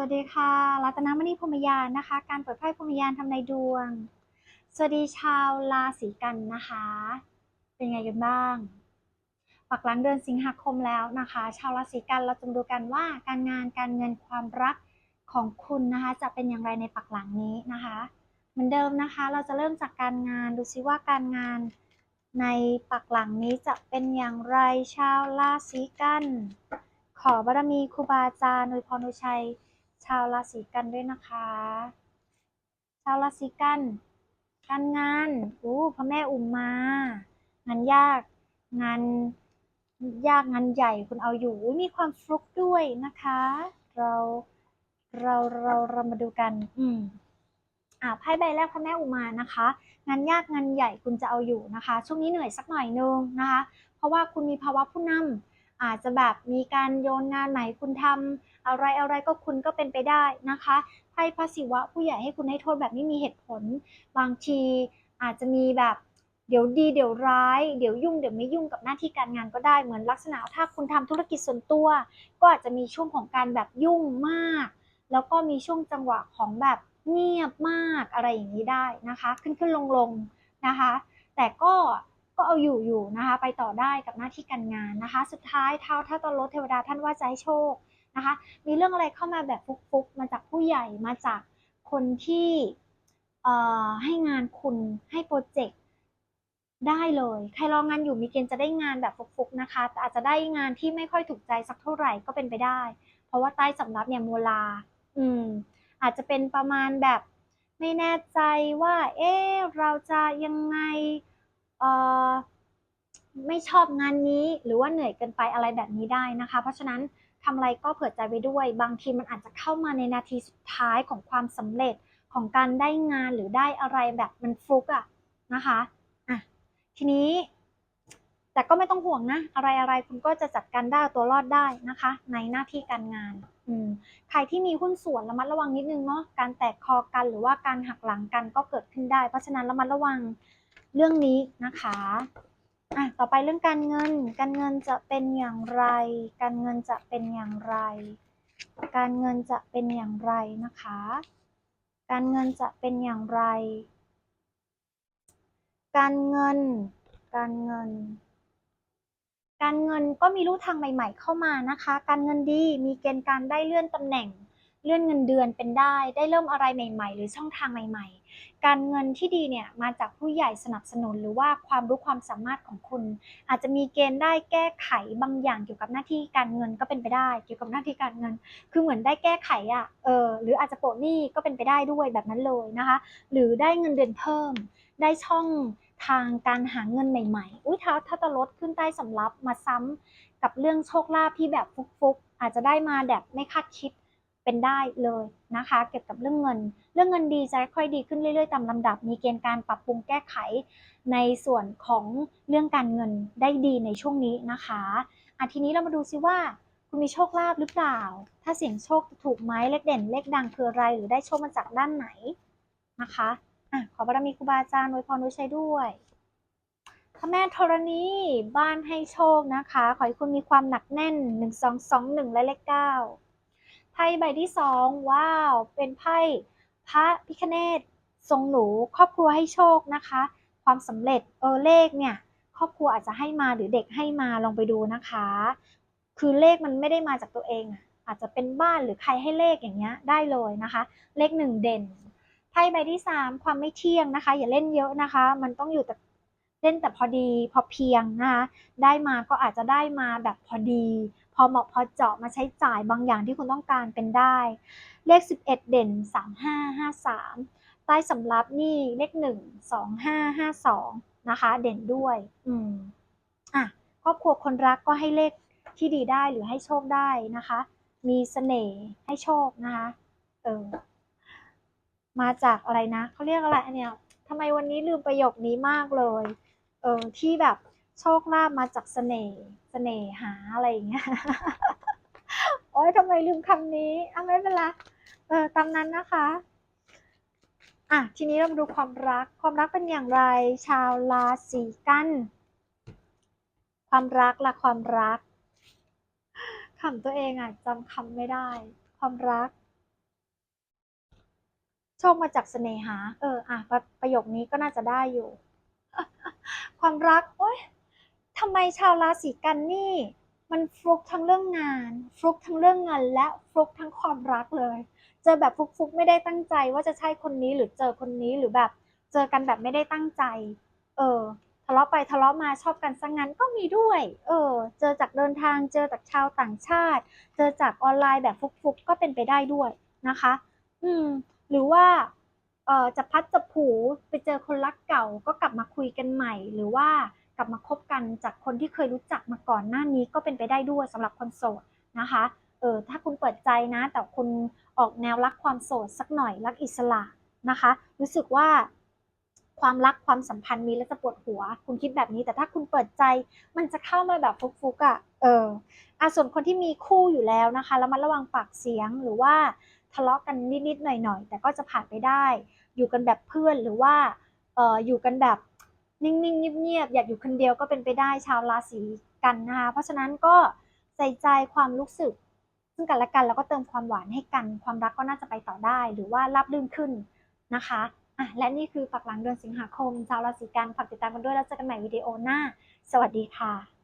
วัสดีค่ะ รัตนมณีพรมยานนะคะ การเปิดไพ่พรมยานทำนายดวง สวัสดีชาวราศีกันนะคะ เป็นไงกันบ้าง ปักหลังเดือนสิงหาคมแล้วนะคะ ชาวราศีกันเราจะมาดูกันว่าการงานการเงินความรักของคุณนะคะ จะเป็นอย่างไรในปักหลังนี้นะคะ เหมือนเดิมนะคะ เราจะเริ่มจากการงานดูซิว่าการงานในปักหลังนี้จะเป็นอย่างไรชาวราศีกัน ขอบารมีครูบาอาจารย์อวยพรอวยชัย ชาวราศีกันด้วยนะคะ ชาวราศีกัน การงาน อู้พระแม่อุมมา งานยาก งานยากงานใหญ่คุณเอาอยู่ มีความฟลุกด้วยนะคะ เราเราเราเรามาดูกัน อืมอ่าไพ่ใบแรกพระแม่อุมานะคะ งานยากงานใหญ่คุณจะเอาอยู่นะคะ ช่วงนี้เหนื่อยสักหน่อยนึงนะคะ เพราะว่าคุณมีภาวะผู้นำ อาจจะแบบมีการโยนงานไหนคุณทำอะไรอะไรก็คุณก็เป็นไปได้นะคะไพ่พระศิวะผู้ใหญ่ให้คุณให้โทษแบบไม่มีเหตุผล บางทีอาจจะมีแบบเดี๋ยวดีเดี๋ยวร้ายเดี๋ยวยุ่งเดี๋ยวไม่ยุ่งกับหน้าที่การงานก็ได้เหมือนลักษณะถ้าคุณทำธุรกิจส่วนตัว ก็อาจจะมีช่วงของการแบบยุ่งมาก แล้วก็มีช่วงจังหวะของแบบเงียบมากอะไรอย่างนี้ได้นะคะ ขึ้นขึ้นลงลงนะคะ แต่ก็ ก็เอาอยู่อยู่นะคะไปต่อได้กับหน้าที่การงานนะคะ สุดท้ายเท้าถ้าตอนลดเทวดาท่านว่าจะให้โชคนะคะ มีเรื่องอะไรเข้ามาแบบฟุกๆ มาจากผู้ใหญ่มาจากคนที่เอ่อให้งานคุณให้โปรเจกต์ได้เลย ใครรองงานอยู่มีเกณฑ์จะได้งานแบบฟุกๆนะคะแต่อาจจะได้งานที่ไม่ค่อยถูกใจสักเท่าไหร่ก็เป็นไปได้ เพราะว่าใต้สำรับเนี่ยโมลา อืม อาจจะเป็นประมาณแบบไม่แน่ใจว่า เอ๊ะเราจะยังไง เอ่อไม่ชอบงานนี้หรือว่าเหนื่อยเกินไปอะไรแบบนี้ได้นะคะ เพราะฉะนั้นทำอะไรก็เผื่อใจไว้ด้วย บางทีมันอาจจะเข้ามาในนาทีสุดท้ายของความสำเร็จของการได้งานหรือได้อะไรแบบมันฟลุกอะนะคะอะทีนี้ แต่ก็ไม่ต้องห่วงนะ อะไรอะไรคุณก็จะจัดการได้ตัวรอดได้นะคะ ในหน้าที่การงานอืมใครที่มีหุ้นส่วนระมัดระวังนิดนึงเนาะการแตกคอกันหรือว่าการหักหลังกันก็เกิดขึ้นได้ เพราะฉะนั้นระมัดระวัง เรื่องนี้นะคะอะต่อไปเรื่องการเงิน การเงินจะเป็นอย่างไร การเงินจะเป็นอย่างไร การเงินจะเป็นอย่างไรนะคะ การเงินจะเป็นอย่างไร การเงิน การเงิน การเงินก็มีรูทางใหม่ ๆ เข้ามานะคะ การเงินดี มีเกณฑ์การได้เลื่อนตำแหน่ง เลื่อนเงินเดือนเป็นได้ ได้เริ่มอะไรใหม่ ๆ หรือช่องทางใหม่ ๆ การเงินที่ดีเนี่ยมาจากผู้ใหญ่สนับสนุน หรือว่าความรู้ความสามารถของคุณ อาจจะมีเกณฑ์ได้แก้ไขบางอย่างเกี่ยวกับหน้าที่การเงินก็เป็นไปได้ เกี่ยวกับหน้าที่การเงิน คือเหมือนได้แก้ไขอะ่ะเออหรืออาจจะโปะหนี้ก็เป็นไปได้ด้วยแบบนั้นเลยนะคะ หรือได้เงินเดือนเพิ่ม ได้ช่องทางการหาเงินใหม่ๆ อุ้ยถ้าถ้าตลดขึ้นใต้สำรับมาซ้ำกับเรื่องโชคลาภที่แบบฟุกๆ อาจจะได้มาแบบไม่คาดคิด เป็นได้เลยนะคะ เกี่ยวกับเรื่องเงิน เรื่องเงินดีจะค่อยดีขึ้นเรื่อยๆตามลำดับ มีเกณฑ์การปรับปรุงแก้ไข ในส่วนของเรื่องการเงินได้ดีในช่วงนี้นะคะอะทีนี้เรามาดูซิว่าคุณมีโชคลาภหรือเปล่า ถ้าเสี่ยงโชคถูกไหมเลขเด่น เลขดังคืออะไร หรือได้โชคมาจากด้านไหนนะคะอะขอบารมีครูบาอาจารย์อวยพรด้วยชัยด้วยพระแม่ธรณีบ้านให้โชคนะคะ ขอให้คุณมีความหนักแน่น 1 2 2 1 และเลข9 พ่ใบที่2ว้าว เป็นไพ่พระพิคเนตทรงหนูครอบครัวให้โชคนะคะ ความสำเร็จเออเลขเนี่ยครอบครัวอาจจะให้มาหรือเด็กให้มาลองไปดูนะคะ คือเลขมันไม่ได้มาจากตัวเองอาจจะเป็นบ้านหรือใครให้เลขอย่างเงี้ยได้เลยนะคะ เลขหนึ่งเด่นไพ่ใบที่สามความไม่เที่ยงนะคะ อย่าเล่นเยอะนะคะ มันต้องอยู่แต่เล่นแต่พอดีพอเพียงนะคะได้มาก็อาจจะได้มาแบบพอดี อเหมาะพอเจาะมาใช้จ่ายบางอย่างที่คุณต้องการเป็นได้ เลข 11 เด่น 3553 ใต้สำรับนี่เลข 1 2552 นะคะ เด่นด้วย อืมอะครอบครัวคนรักก็ให้เลขที่ดีได้หรือให้โชคได้นะคะ มีเสน่ห์ให้โชคนะคะเออมาจากอะไรนะเขาเรียกอะไรเนี้ยทำไมวันนี้ลืมประโยคนี้มากเลย เออที่แบบ โชคลาภมาจากเสน่ห์เสน่หาอะไรอย่างเงี้ยโอ๊ยทำไมลืมคำนี้อะไม่เป็นไรเออตามนั้นนะคะอะทีนี้เรามาดูความรักความรักเป็นอย่างไร ชาวราศีกัน ความรักละความรักคำตัวเองอะจำคำไม่ได้ ความรัก โชคมาจากเสน่หา เอออะประประโยคนี้ก็น่าจะได้อยู่ ความรัก โอ๊ย ทำไมชาวราศีกันนี่ มันฟลุกทั้งเรื่องงาน ฟลุกทั้งเรื่องเงินและฟลุกทั้งความรักเลย เจอแบบฟลุกๆไม่ได้ตั้งใจว่าจะใช่คนนี้หรือเจอคนนี้หรือแบบ เจอกันแบบไม่ได้ตั้งใจ เออทะเลาะไปทะเลาะมาชอบกันซะงั้นก็มีด้วย เออ เจอจากเดินทาง เจอจากชาวต่างชาติ เจอจากออนไลน์แบบฟลุกๆก็เป็นไปได้ด้วยนะคะ อืม หรือว่าเออจะพัดจะผูไปเจอคนรักเก่าก็กลับมาคุยกันใหม่ หรือว่า ลับมาคบกันจากคนที่เคยรู้จักมาก่อนหน้านี้ก็เป็นไปได้ด้วยสำหรับคนโสดนะคะเออถ้าคุณเปิดใจนะ แต่คุณออกแนวรักความโสดสักหน่อยรักอิสระนะคะ รู้สึกว่าความรักความสัมพันธ์มีแล้วจะปวดหัว คุณคิดแบบนี้แต่ถ้าคุณเปิดใจมันจะเข้ามาแบบฟุกๆอะเอออะส่วนคนที่มีคู่อยู่แล้วนะคะระมัดระวังปากเสียงหรือว่าทะเลาะกันนิดๆหน่อยๆ แต่ก็จะผ่านไปได้ อยู่กันแบบเพื่อนหรือว่าเอออยู่กันแบบ นิ่งๆเงียบๆอยากอยู่คนเดียวก็เป็นไปได้ชาวราศีกันนะคะเพราะฉะนั้นก็ใส่ใจความรู้สึก ซึ่งกันและกันแล้วก็เติมความหวานให้กัน ความรักก็น่าจะไปต่อได้ หรือว่ารับลื่นขึ้นนะคะอะและนี่คือปักหลังเดือนสิงหาคมชาวราศีกันฝากติดตามกันด้วยแล้วเจอกันใหม่วิดีโอหน้า สวัสดีค่ะ